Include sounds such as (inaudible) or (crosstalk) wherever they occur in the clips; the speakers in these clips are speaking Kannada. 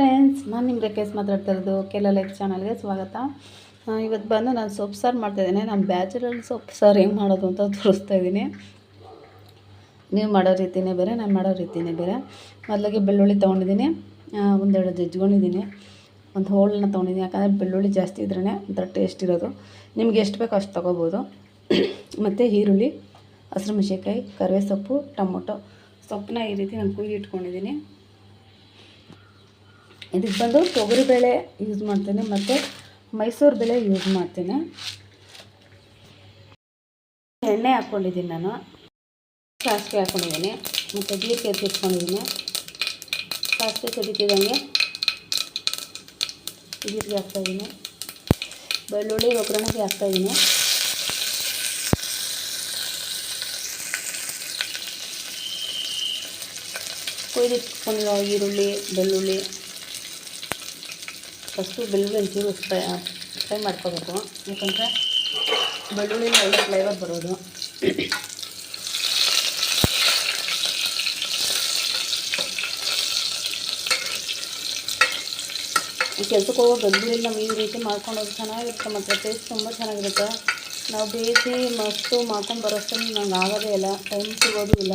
ಫ್ರೆಂಡ್ಸ್, ನಾನು ನಿಮ್ಮ ರೇಖೇಶ್ ಮಾತಾಡ್ತಾ ಇರೋದು ಕೆಲ ಲೈಫ್ ಚಾನಲ್ಗೆ ಸ್ವಾಗತ. ಇವತ್ತು ಬಂದು ನಾನು ಸೊಪ್ಪು ಸಾರು ಮಾಡ್ತಾಯಿದ್ದೀನಿ ನಾನು ಬ್ಯಾಚುಲರ್ ಸೊಪ್ಪು ಸಾರು ಹೆಂಗೆ ಮಾಡೋದು ಅಂತ ತೋರಿಸ್ತಾ ಇದ್ದೀನಿ. ನೀವು ಮಾಡೋ ರೀತಿಯೇ ಬೇರೆ, ನಾನು ಮಾಡೋ ರೀತಿಯೇ ಬೇರೆ. ಮೊದಲಿಗೆ ಬೆಳ್ಳುಳ್ಳಿ ತೊಗೊಂಡಿದ್ದೀನಿ. ಒಂದೆರಡು ಜಜ್ಕೊಂಡಿದ್ದೀನಿ ಒಂದು ಹೋಳನ್ನ ತೊಗೊಂಡಿದ್ದೀನಿ. ಯಾಕಂದರೆ ಬೆಳ್ಳುಳ್ಳಿ ಜಾಸ್ತಿ ಇದ್ರೇ ಒಂಥರ ಟೇಸ್ಟ್ ಇರೋದು. ನಿಮ್ಗೆ ಎಷ್ಟು ಬೇಕೋ ಅಷ್ಟು ತೊಗೋಬೋದು. (coughs) ಮತ್ತು ಈರುಳ್ಳಿ, ಹಸಿರು ಮೆಣಸಿನ್ಕಾಯಿ ಕರಿವೆ ಸೊಪ್ಪು ಟೊಮೊಟೊ. ಸೊಪ್ಪನ್ನ ಈ ರೀತಿ ನಾನು ಕುಯ್ದು ಇಟ್ಕೊಂಡಿದ್ದೀನಿ. ಇದಕ್ಕೆ ಬಂದು ತೊಗರಿಬೇಳೆ ಯೂಸ್ ಮಾಡ್ತೇನೆ ಮತ್ತು ಮೈಸೂರು ಬೇಳೆ ಯೂಸ್ ಮಾಡ್ತೇನೆ. ಎಣ್ಣೆ ಹಾಕ್ಕೊಂಡಿದ್ದೀನಿ ನಾನು. ಸಾಸಿವೆ ಹಾಕ್ಕೊಂಡಿದ್ದೀನಿ ಮತ್ತು ಜೀರಿಗೆ ಎತ್ತಿಟ್ಕೊಂಡಿದ್ದೀನಿ ಸಾಸಿವೆ ಕದಿತಿದ್ದಂಗೆ ಜೀರಿಗೆ ಹಾಕ್ತಾಯಿದ್ದೀನಿ. ಬೆಳ್ಳುಳ್ಳಿ ಒಗ್ಗರಣೆಗೆ ಹಾಕ್ತಾಯಿದ್ದೀನಿ. ಕೊಯ್ದಿಟ್ಕೊಂಡಿರೋ ಈರುಳ್ಳಿ, ಬೆಳ್ಳುಳ್ಳಿ ಫಸ್ಟು ಬೆಳ್ಳುಳ್ಳಿ ಒಂಚೂರು ಫ್ರೈ ಫ್ರೈ ಮಾಡ್ಕೋಬೇಕು. ಯಾಕಂದರೆ ಬೆಳ್ಳುಳ್ಳಿ ಒಳ್ಳೆ ಫ್ಲೇವರ್ ಬರೋದು. ಕೆಲಸಕ್ಕೆ ಹೋಗೋ ಬೆಳ್ಳುಳ್ಳಿ ನಾವು ಈ ರೀತಿ ಮಾಡ್ಕೊಂಡು ಚೆನ್ನಾಗಿರುತ್ತೆ, ಮತ್ತು ಟೇಸ್ಟ್ ತುಂಬ ಚೆನ್ನಾಗಿರುತ್ತೆ. ನಾವು ಬೇಯಿಸಿ ಮಸ್ತು ಮಾಡ್ಕೊಂಡು ಬರೋಷ್ಟೇ ನಂಗೆ ಆಗೋದೇ ಇಲ್ಲ, ಟೈಮ್ ಸಿಗೋದು ಇಲ್ಲ.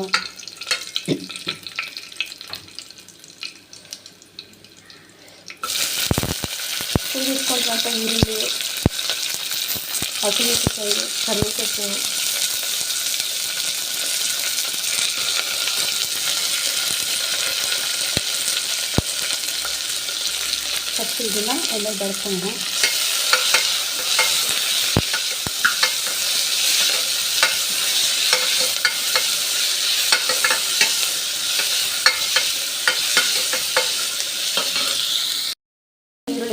ಕುದಿಸ್ಕೊಂಡ್ರಂತ ಈರುಳ್ಳಿ ಹಸಿಮೆಣಸಿನ್ಕಾಯಿ ಕರಿವೇಸೊಪ್ಪು ಫಸ್ಟ್ ಇದನ್ನು ಎಲ್ಲ ಬೆಳ್ಕೊಳ್ಳೋಣ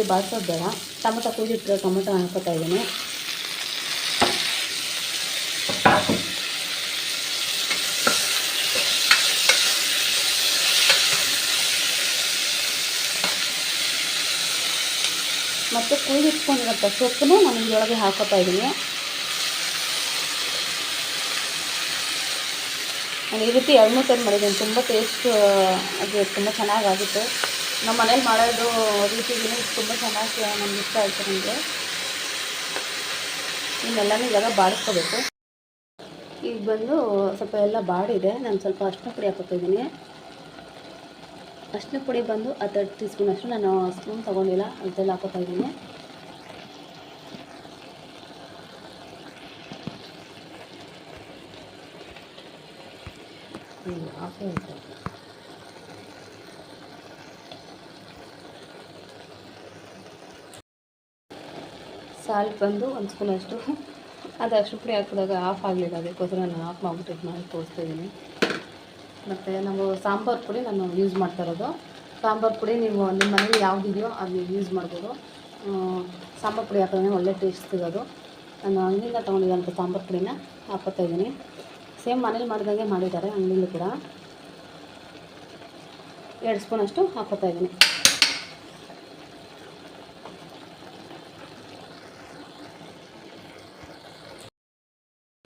ಈರುಳ್ಳಿ ಬಾಡ್ಸೋದು ಬೇಡ. ಟೊಮೊಟೊ ಕುಯ್ದಿಟ್ಟಿರೋ ಟೊಮೊಟೊ ಹಾಕೋತಾ ಇದ್ದೀನಿ. ಮತ್ತು ಕುಯ್ದಿಟ್ಕೊಂಡಿರೋಂಥ ಸೊಪ್ಪನ್ನು ನಾನು ಇದರೊಳಗೆ ಹಾಕೋತಾ ಇದ್ದೀನಿ. ನಾನು ಈ ರೀತಿ ಎರಡು ಮೂರು ಟೈಮ್ ಮಾಡಿದ್ದೀನಿ. ತುಂಬ ಟೇಸ್ಟ್ ಅದು ತುಂಬ ಚೆನ್ನಾಗಾಗುತ್ತೆ. ನಮ್ಮ ಮನೇಲಿ ಮಾಡೋದು ರೀತಿಗಳು ತುಂಬ ಚೆನ್ನಾಗಿ ನಮ್ಗೆ ಇಷ್ಟ ಆಯಿತು ನನಗೆ ಇನ್ನೆಲ್ಲನೂ ಇವಾಗ ಬಾಡಿಸ್ಕೋಬೇಕು. ಈಗ ಬಂದು ಸ್ವಲ್ಪ ಎಲ್ಲ ಬಾಡಿದೆ, ನಾನು ಸ್ವಲ್ಪ ಅರ್ಶಿನ ಪುಡಿ ಹಾಕೋತಿದ್ದೀನಿ ಅರ್ಶಿನ ಪುಡಿ ಬಂದು ಹತ್ತೆರಡು ಟೀ ಸ್ಪೂನ್ ಅಷ್ಟು ನಾನು ಸ್ಪೂನ್ ತೊಗೊಂಡಿಲ್ಲ ಅದೆಲ್ಲ ಹಾಕೋತಾ ಇದ್ದೀನಿ. ಹಾಕಿ ಸಾಲ್ಟ್ ಬಂದು ಒಂದು ಸ್ಪೂನ್ ಅಷ್ಟು ಅದು ಅಷ್ಟು ಪುಡಿ ಹಾಕಿದಾಗ ಆಫ್ ಆಗಲಿಲ್ಲ, ಅದಕ್ಕೋಸ್ಕರ ನಾನು ಆಫ್ ಮಾಡಿಬಿಟ್ಟು ಮಾಡಿ ತೋರಿಸ್ತಾ ಇದ್ದೀನಿ. ಮತ್ತು ನಾವು ಸಾಂಬಾರು ಪುಡಿ ನಾನು ಯೂಸ್ ಮಾಡ್ತಾ ಇರೋದು. ಸಾಂಬಾರು ಪುಡಿ ನೀವು ನಿಮ್ಮ ಮನೇಲಿ ಯಾವುದಿದೆಯೋ ಅದು ನೀವು ಯೂಸ್ ಮಾಡ್ಬೋದು ಸಾಂಬಾರು ಪುಡಿ ಹಾಕಿದ್ರೆ ಒಳ್ಳೆ ಟೇಸ್ಟ್ ಸಿಗೋದು. ನಾನು ಅಂಗಡಿಯಿಂದ ತೊಗೊಂಡಿದ್ದಂಥ ಸಾಂಬಾರು ಪುಡಿನ ಹಾಕೋತಾ ಇದ್ದೀನಿ. ಸೇಮ್ ಮನೇಲಿ ಮಾಡಿದಂಗೆ ಮಾಡಿದ್ದಾರೆ ಅಂಗಿಂದ ಕೂಡ. ಎರಡು ಸ್ಪೂನಷ್ಟು ಹಾಕೋತಾ ಇದ್ದೀನಿ.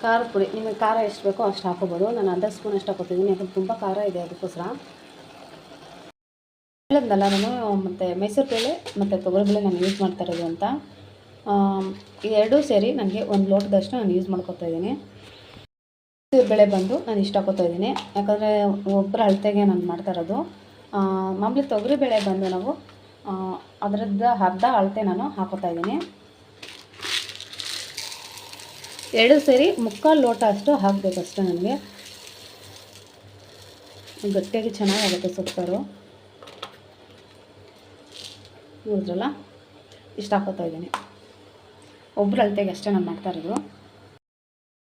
ಖಾರದ ಪುಡಿ, ನಿಮಗೆ ಖಾರ ಎಷ್ಟು ಬೇಕೋ ಅಷ್ಟು ಹಾಕೋಬೋದು. ನಾನು ಅರ್ಧ ಸ್ಪೂನ್ ಅಷ್ಟು ಹಾಕೋತಿದ್ದೀನಿ. ಯಾಕಂದ್ರೆ ತುಂಬ ಖಾರ ಇದೆ ಅದಕ್ಕೋಸ್ಕರ. ಹೇಳಿದ್ನಲ್ಲ ನಾನು, ಮತ್ತು ಮೈಸೂರು ಬೇಳೆ, ಮತ್ತು ತೊಗರಿಬೇಳೆ ನಾನು ಯೂಸ್ ಮಾಡ್ತಾ ಇರೋದು ಅಂತ. ಎರಡೂ ಸೇರಿ ನನಗೆ ಒಂದು ಲೋಟದಷ್ಟು ನಾನು ಯೂಸ್ ಮಾಡ್ಕೊತಾ ಇದ್ದೀನಿ. ಮೈಸೂರು ಬೇಳೆ ಬಂದು ನಾನು ಇಷ್ಟ ಹಾಕೋತಾ ಇದ್ದೀನಿ. ಯಾಕಂದರೆ ಒಬ್ಬರ ಅಳತೆಗೆ ನಾನು ಮಾಡ್ತಾ ಇರೋದು. ಮಾಮೂಲಿ ತೊಗರಿ ಬೇಳೆ ಬಂದು ನಾವು ಅದರದ್ದು ಅರ್ಧ ಅಳತೆ ನಾನು ಹಾಕೋತಾ ಇದ್ದೀನಿ. ಎರಡು ಸೇರಿ ಮುಕ್ಕಾಲು ಲೋಟ ಅಷ್ಟು ಹಾಕಬೇಕಷ್ಟೇ ನನಗೆ ಗಟ್ಟಿಯಾಗಿ ಚೆನ್ನಾಗಾಗುತ್ತೆ ಸೊಪ್ಪಾರು ನೋಡಿದ್ರಲ್ಲ ಇಷ್ಟ ಹಾಕೋತಾ ಇದ್ದೀನಿ. ಒಬ್ಬರು ಅಳತೆಗೆ ಅಷ್ಟೇ ನಾನು ಮಾಡ್ತಾ ಇರೋದು.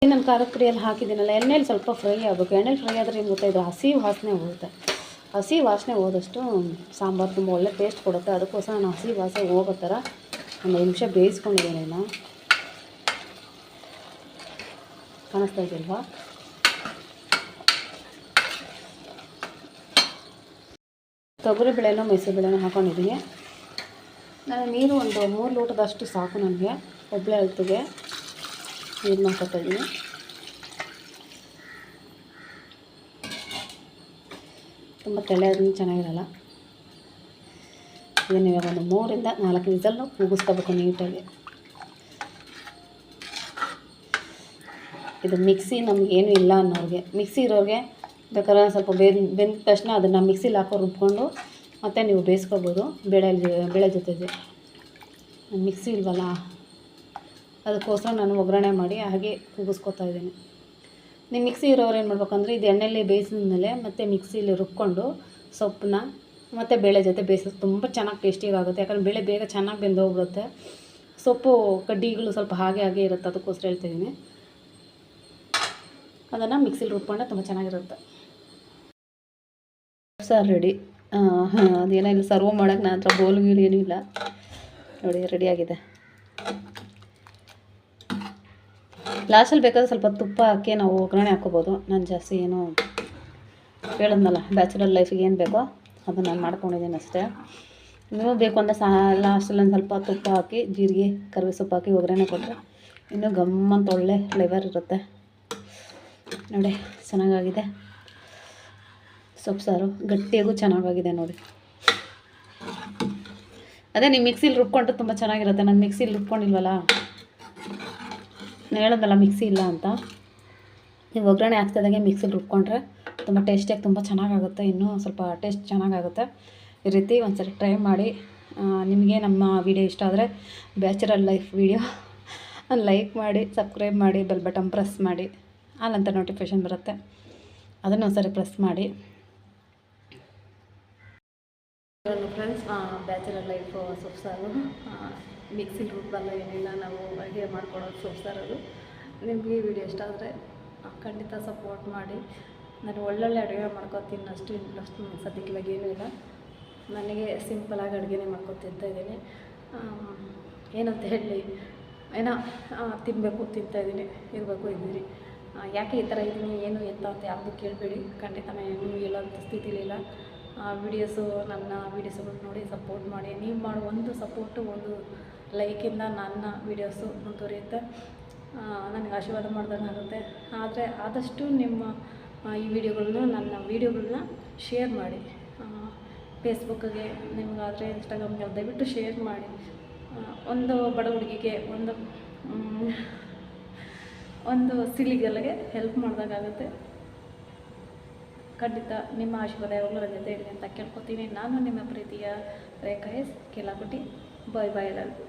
ನಾನು ಖಾರದ ಪುಡಿಯಲ್ಲಿ ಹಾಕಿದ್ದೀನಲ್ಲ, ಎಣ್ಣೆಲಿ ಸ್ವಲ್ಪ ಫ್ರೈ ಆಗಬೇಕು. ಎಣ್ಣೆಲಿ ಫ್ರೈ ಆದರೆ ಏನು ಗೊತ್ತಾ ಇದು ಹಸಿ ವಾಸನೆ ಹೋಗುತ್ತೆ. ಹಸಿ ವಾಸನೆ ಹೋದಷ್ಟು ಸಾಂಬಾರು ತುಂಬ ಒಳ್ಳೆ ಟೇಸ್ಟ್ ಕೊಡುತ್ತೆ. ಅದಕ್ಕೋಸ್ಕರ ನಾನು ಹಸಿ ವಾಸನೆ ಹೋಗೋ ಥರ ಒಂದು ನಿಮಿಷ ಬೇಯಿಸ್ಕೊಂಡಿದ್ದೀನಿ ನಾನು ಕಾಣಿಸ್ತಾ ಇದೆಯಲ್ವಾ ತೊಗರಿ ಬೇಳೆನೂ ಮೈಸೂರು ಬೇಳೆನೂ ಹಾಕೊಂಡಿದ್ದೀನಿ. ನಾನು ನೀರು ಒಂದು ಮೂರು ಲೋಟದಷ್ಟು ಸಾಕು ನನಗೆ ಒಬ್ಬಳೆ ಅಳತೆಗೆ ನೀರು ಹಾಕೋತಾ ಇದ್ದೀನಿ. ತುಂಬ ತಲೆ ಅದನ್ನು ಚೆನ್ನಾಗಿರಲ್ಲ. ಇದನ್ನು ಇವಾಗ ಒಂದು ಮೂರಿಂದ ನಾಲ್ಕು ವಿಸಲ್ನ ಕೂಗಿಸ್ಕೋಬೇಕು ನೀಟಾಗಿ. ಇದು ಮಿಕ್ಸಿ ನಮಗೇನು ಇಲ್ಲ ಅನ್ನೋರಿಗೆ. ಮಿಕ್ಸಿ ಇರೋರಿಗೆ ಬೇಕಾದ್ರೆ ಸ್ವಲ್ಪ ಬೆಂದ ಬೆಂದ ತಕ್ಷಣ ಅದನ್ನು ಮಿಕ್ಸಿಲಿ ಹಾಕೋ ರುಬ್ಕೊಂಡು ಮತ್ತು ನೀವು ಬೇಯಿಸ್ಕೊಬೋದು ಬೇಳೆ ಬೆಳೆ ಜೊತೆಗೆ. ಮಿಕ್ಸಿ ಇಲ್ವಲ್ಲ? ಅದಕ್ಕೋಸ್ಕರ ನಾನು ಒಗ್ಗರಣೆ ಮಾಡಿ ಹಾಗೆ ಕೂಗಿಸ್ಕೊತಾ ಇದ್ದೀನಿ. ನೀವು ಮಿಕ್ಸಿ ಇರೋರು ಏನು ಮಾಡ್ಬೇಕಂದ್ರೆ ಇದು ಬೇಯಿಸಿದ ಮೇಲೆ ಮತ್ತೆ ಮಿಕ್ಸಿಲಿ ರುಬ್ಕೊಂಡು ಸೊಪ್ಪನ್ನ ಮತ್ತು ಬೇಳೆ ಜೊತೆ ಬೇಯಿಸೋದು ತುಂಬ ಚೆನ್ನಾಗಿ ಟೇಸ್ಟಿಯಾಗಿ ಆಗುತ್ತೆ ಯಾಕಂದರೆ ಬೇಳೆ ಬೇಗ ಚೆನ್ನಾಗಿ ಬೆಂದೋಗ್ಬಿಡುತ್ತೆ. ಸೊಪ್ಪು ಕಡ್ಡಿಗಳು ಸ್ವಲ್ಪ ಹಾಗೆ ಹಾಗೆ ಇರುತ್ತೆ, ಅದಕ್ಕೋಸ್ಕರ ಹೇಳ್ತಿದ್ದೀನಿ ಅದನ್ನು ಮಿಕ್ಸಿಲಿ ರುಬ್ಕೊಂಡ್ರೆ ತುಂಬ ಚೆನ್ನಾಗಿರುತ್ತೆ. ಸರ್ ರೆಡಿ ಅದೇನೋ ಇಲ್ಲ ಸರ್ವ್ ಮಾಡೋಕೆ ನನ್ನ ಹತ್ರ ಬೋಲ್ ಗೀಲ್ ಏನೂ ಇಲ್ಲ. ನೋಡಿ ರೆಡಿಯಾಗಿದೆ ಲಾಸ್ಟಲ್ಲಿ ಬೇಕಾದ್ರೆ ಸ್ವಲ್ಪ ತುಪ್ಪ ಹಾಕಿ ನಾವು ಒಗ್ಗರಣೆ ಹಾಕೋಬೋದು ನಾನು ಜಾಸ್ತಿ ಏನು ಹೇಳಿದ್ನಲ್ಲ ಬ್ಯಾಚುಲರ್ ಲೈಫಿಗೆ ಏನು ಬೇಕೋ ಅದು ನಾನು ಮಾಡ್ಕೊಂಡಿದ್ದೀನಿ ಅಷ್ಟೇ. ನೀವು ಬೇಕು ಅಂದರೆ ಸಹ ಲಾಸ್ಟಲ್ಲಿ ಒಂದು ಸ್ವಲ್ಪ ತುಪ್ಪ ಹಾಕಿ, ಜೀರಿಗೆ ಕರಿವೆ ಸೊಪ್ಪು ಹಾಕಿ ಒಗ್ಗರಣೆ ಕೊಟ್ಟರೆ ಇನ್ನೂ ಗಮ್ಮಂತ ಒಳ್ಳೆ ಫ್ಲೇವರ್ ಇರುತ್ತೆ. ನೋಡಿ, ಚೆನ್ನಾಗಾಗಿದೆ. ಸೊಪ್ಪು ಸಾರು ಗಟ್ಟಿಯಾಗೂ ಚೆನ್ನಾಗಾಗಿದೆ ನೋಡಿ. ಅದೇ ನೀವು ಮಿಕ್ಸಿಲಿ ರುಬ್ಕೊಂಡ್ರೆ ತುಂಬ ಚೆನ್ನಾಗಿರುತ್ತೆ. ನಾನು ಮಿಕ್ಸಿಲಿ ರುಬ್ಕೊಂಡಿಲ್ವಲ್ಲ? ನಾನು ಹೇಳೋದಲ್ಲ ಮಿಕ್ಸಿ ಇಲ್ಲ ಅಂತ. ನೀವು ಒಗ್ಗರಣೆ ಹಾಕ್ತಿದ್ದಾಗೆ ಮಿಕ್ಸಿಲಿ ರುಬ್ಕೊಂಡ್ರೆ ತುಂಬ ಟೇಸ್ಟಿಯಾಗಿ ತುಂಬ ಚೆನ್ನಾಗಾಗುತ್ತೆ. ಇನ್ನೂ ಸ್ವಲ್ಪ ಟೇಸ್ಟ್ ಚೆನ್ನಾಗಾಗುತ್ತೆ. ಈ ರೀತಿ ಒಂದ್ಸರಿ ಟ್ರೈ ಮಾಡಿ. ನಿಮಗೆ ನಮ್ಮ ವಿಡಿಯೋ ಇಷ್ಟ ಆದರೆ ಬ್ಯಾಚುರಲ್ ಲೈಫ್ ವಿಡಿಯೋ ಲೈಕ್ ಮಾಡಿ, ಸಬ್ಸ್ಕ್ರೈಬ್ ಮಾಡಿ, ಬೆಲ್ ಬಟನ್ ಪ್ರೆಸ್ ಮಾಡಿ. ಆನಂತರ ನೋಟಿಫಿಕೇಶನ್ ಬರುತ್ತೆ. ಅದನ್ನು ಒಂದ್ಸರಿ ಪ್ರೆಸ್ ಮಾಡಿ. ಫ್ರೆಂಡ್ಸ್ ಬ್ಯಾಚುಲರ್ ಲೈಫ್ ಸೊಪ್ಪು ಸಾರು ಮಿಕ್ಸಿಲಿ ರುಬ್ಬಲ್ಲ ಏನಿಲ್ಲ, ನಾವು ಅಡುಗೆ ಮಾಡ್ಕೊಡೋದು ಸೊಪ್ಪು ಸಾರದು ನಿಮಗೆ ಈ ವಿಡಿಯೋ ಇಷ್ಟ ಆದರೆ ಖಂಡಿತ ಸಪೋರ್ಟ್ ಮಾಡಿ. ನಾನು ಒಳ್ಳೊಳ್ಳೆ ಅಡುಗೆ ಮಾಡ್ಕೊತೀನಿ ಅಷ್ಟು ಇಂಟ್ರೆಸ್ಟ್ ಸದ್ಯಕ್ಕೆ ಇವಾಗ ಏನೂ ಇಲ್ಲ. ನನಗೆ ಸಿಂಪಲಾಗಿ ಅಡುಗೆನೇ ಮಾಡ್ಕೊಂಡು ತಿಂತಾ ಇದ್ದೀನಿ ಏನಂತ ಹೇಳಿ, ಏನೋ ತಿನ್ನಬೇಕು ತಿಂತಾಯಿದ್ದೀನಿ ಇರಬೇಕು, ಇದ್ದೀರಿ. ಯಾಕೆ ಈ ಥರ ಇದ್ದೀನಿ ಏನು ಎತ್ತ ಅಂತ ಯಾವುದು ಕೇಳಬೇಡಿ. ಖಂಡಿತ ನಾನು ಇಲ್ಲ. ಸ್ಥಿತಿಲಿಲ್ಲ ವಿಡಿಯೋಸು ನನ್ನ ವೀಡಿಯೋಸ್ಗಳು ನೋಡಿ ಸಪೋರ್ಟ್ ಮಾಡಿ. ನೀವು ಮಾಡೋ ಒಂದು ಸಪೋರ್ಟು ಒಂದು ಲೈಕಿಂದ ನನ್ನ ವೀಡಿಯೋಸು ಮುಂದುವರಿಯುತ್ತೆ. ನನಗೆ ಆಶೀರ್ವಾದ ಮಾಡ್ದಂಗೆ ಆಗುತ್ತೆ. ಆದರೆ ಆದಷ್ಟು ನಿಮ್ಮ ಈ ವಿಡಿಯೋಗಳನ್ನ ನನ್ನ ವೀಡಿಯೋಗಳನ್ನ ಶೇರ್ ಮಾಡಿ. ಫೇಸ್ಬುಕ್ಕಿಗೆ ನಿಮಗಾದರೆ ಇನ್ಸ್ಟಾಗ್ರಾಮ್ಗೆ ದಯವಿಟ್ಟು ಶೇರ್ ಮಾಡಿ. ಒಂದು ಬಡ ಹುಡುಗಿಗೆ ಒಂದು ಒಂದು ಸಿಲಿಗೆಲ್ಲಗೆ ಹೆಲ್ಪ್ ಮಾಡಿದಾಗುತ್ತೆ ಖಂಡಿತ ನಿಮ್ಮ ಆಶೀರ್ವಾದ ಯಾವಾಗಲೂ ಜೊತೆ ಇರಲಿ ಅಂತ ಕೇಳ್ಕೊತೀನಿ. ನಾನು ನಿಮ್ಮ ಪ್ರೀತಿಯ ರೇಖಾ ಎಸ್ ಕಿಲಾಪುಟಿ ಬಾಯ್ ಬಾಯ್ ಎಲ್ಲರಿಗೂ.